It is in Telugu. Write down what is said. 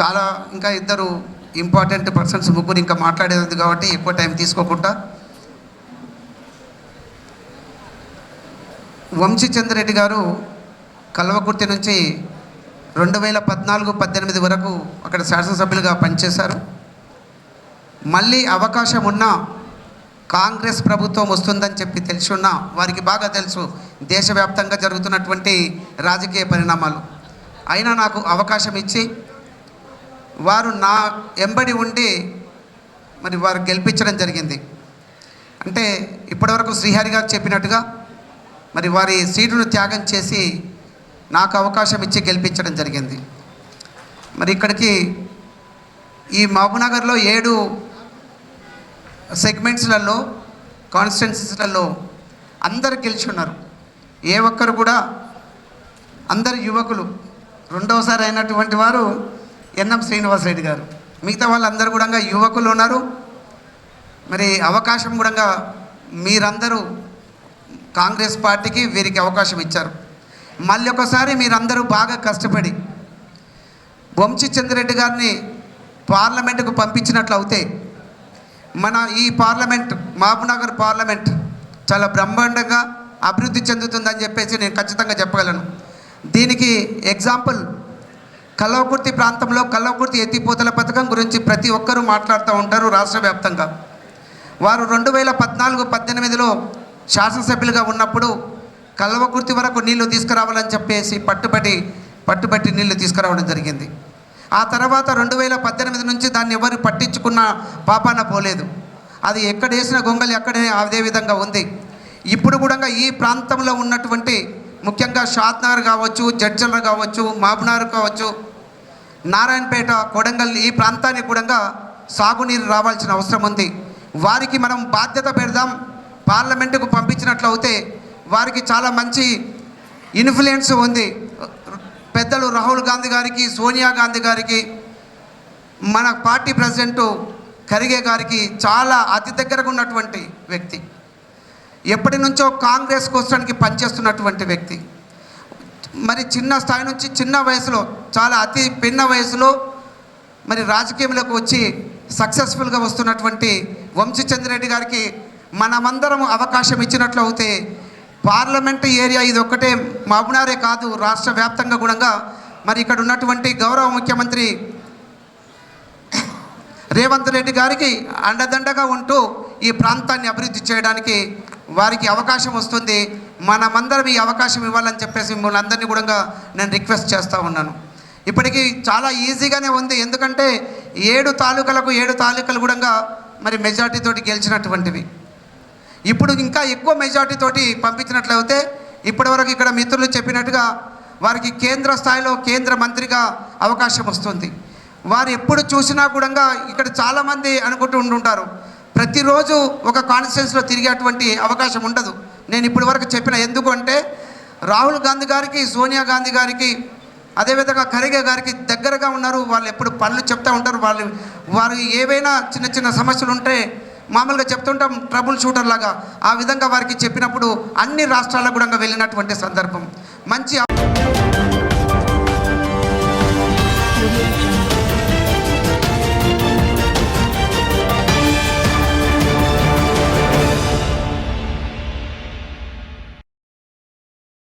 చాలా ఇంకా ఇద్దరు ఇంపార్టెంట్ పర్సన్స్ ముగ్గురు ఇంకా మాట్లాడేది కాబట్టి ఎక్కువ టైం తీసుకోకుండా. వంశీచంద్రెడ్డి గారు కల్వకుర్తి నుంచి రెండు వేల పద్నాలుగు పద్దెనిమిది వరకు అక్కడ శాసనసభ్యులుగా పనిచేశారు. మళ్ళీ అవకాశం ఉన్నా కాంగ్రెస్ ప్రభుత్వం వస్తుందని చెప్పి తెలిసి ఉన్నా వారికి బాగా తెలుసు దేశవ్యాప్తంగా జరుగుతున్నటువంటి రాజకీయ పరిణామాలు. అయినా నాకు అవకాశం ఇచ్చి వారు నా ఎంబడి ఉండి మరి వారు గెలిపించడం జరిగింది. అంటే ఇప్పటివరకు శ్రీహరి గారు చెప్పినట్టుగా మరి వారి సీటును త్యాగం చేసి నాకు అవకాశం ఇచ్చి గెలిపించడం జరిగింది. మరి ఇక్కడికి ఈ మహబూబ్నగర్లో ఏడు సెగ్మెంట్స్లలో కాన్స్టిట్యున్సీస్లలో అందరు గెలిచి ఉన్నారు ఏ ఒక్కరు కూడా అందరు యువకులు. రెండవసారి అయినటువంటి వారు ఎన్ఎం శ్రీనివాసరెడ్డి గారు. మిగతా వాళ్ళందరూ కూడా యువకులు ఉన్నారు. మరి అవకాశం కూడా మీరందరూ కాంగ్రెస్ పార్టీకి వీరికి అవకాశం ఇచ్చారు. మళ్ళీ ఒకసారి మీరందరూ బాగా కష్టపడి వంశీ చంద్రెడ్డి గారిని పార్లమెంటుకు పంపించినట్లు అవుతే మన ఈ పార్లమెంట్ మహబూబ్నగర్ పార్లమెంట్ చాలా బ్రహ్మాండంగా అభివృద్ధి చెందుతుందని చెప్పేసి నేను ఖచ్చితంగా చెప్పగలను. దీనికి ఎగ్జాంపుల్ కల్లవకుర్తి ప్రాంతంలో కల్లవకుర్తి ఎత్తిపోతల పథకం గురించి ప్రతి ఒక్కరూ మాట్లాడుతూ ఉంటారు రాష్ట్ర వ్యాప్తంగా. వారు రెండు వేల పద్నాలుగు పద్దెనిమిదిలో శాసనసభ్యులుగా ఉన్నప్పుడు కల్వకుర్తి వరకు నీళ్ళు తీసుకురావాలని చెప్పేసి పట్టుబడి పట్టుబట్టి నీళ్ళు తీసుకురావడం జరిగింది. ఆ తర్వాత రెండు వేల పద్దెనిమిది నుంచి దాన్ని ఎవరు పట్టించుకున్న పాపాన పోలేదు. అది ఎక్కడ వేసిన గొంగలి అక్కడే అదే విధంగా ఉంది. ఇప్పుడు కూడా ఈ ప్రాంతంలో ఉన్నటువంటి ముఖ్యంగా షాద్నార్ కావచ్చు జడ్జల్ కావచ్చు మాబ్నార్ కావచ్చు నారాయణపేట కొడంగల్ ఈ ప్రాంతానికి కూడా సాగునీరు రావాల్సిన అవసరం ఉంది. వారికి మనం బాధ్యత పెడదాం. పార్లమెంటుకు పంపించినట్లయితే వారికి చాలా మంచి ఇన్ఫ్లుయెన్స్ ఉంది. పెద్దలు రాహుల్ గాంధీ గారికి సోనియా గాంధీ గారికి మన పార్టీ ప్రెసిడెంట్ ఖరిగే గారికి చాలా అతి దగ్గరగా ఉన్నటువంటి వ్యక్తి. ఎప్పటి నుంచో కాంగ్రెస్ కోసానికి పనిచేస్తున్నటువంటి వ్యక్తి. మరి చిన్న స్థాయి నుంచి చిన్న వయసులో చాలా అతి పిన్న వయసులో మరి రాజకీయంలోకి వచ్చి సక్సెస్ఫుల్గా వస్తున్నటువంటి వంశీచంద్రెడ్డి గారికి మనమందరం అవకాశం ఇచ్చినట్లు అవుతే పార్లమెంట్ ఏరియా ఇది ఒక్కటే మహబూనారే కాదు రాష్ట్ర వ్యాప్తంగా కూడా మరి ఇక్కడ ఉన్నటువంటి గౌరవ ముఖ్యమంత్రి రేవంత్ రెడ్డి గారికి అండదండగా ఉంటూ ఈ ప్రాంతాన్ని అభివృద్ధి చేయడానికి వారికి అవకాశం వస్తుంది. మనమందరం ఈ అవకాశం ఇవ్వాలని చెప్పేసి మిమ్మల్ని అందరినీ కూడా నేను రిక్వెస్ట్ చేస్తూ ఉన్నాను. ఇప్పటికీ చాలా ఈజీగానే ఉంది. ఎందుకంటే ఏడు తాలూకాలకు ఏడు తాలూకాలు కూడా మరి మెజార్టీతోటి గెలిచినటువంటివి. ఇప్పుడు ఇంకా ఎక్కువ మెజార్టీతోటి పంపించినట్లయితే ఇప్పటివరకు ఇక్కడ మిత్రులు చెప్పినట్టుగా వారికి కేంద్ర స్థాయిలో కేంద్ర మంత్రిగా అవకాశం వస్తుంది. వారు ఎప్పుడు చూసినా కూడా ఇక్కడ చాలామంది అనుకుంటూ ఉంటుంటారు ప్రతిరోజు ఒక కాన్స్టిట్యూన్స్లో తిరిగేటువంటి అవకాశం ఉండదు. నేను ఇప్పటి వరకు చెప్పిన ఎందుకు అంటే రాహుల్ గాంధీ గారికి సోనియా గాంధీ గారికి అదేవిధంగా ఖరీగా గారికి దగ్గరగా ఉన్నారు. వాళ్ళు ఎప్పుడు పనులు చెప్తూ ఉంటారు. వాళ్ళు వారు ఏవైనా చిన్న చిన్న సమస్యలు ఉంటే మామూలుగా చెప్తుంటాం ట్రబుల్ షూటర్ లాగా. ఆ విధంగా వారికి చెప్పినప్పుడు అన్ని రాష్ట్రాలకు కూడా వెళ్ళినటువంటి సందర్భం. మంచి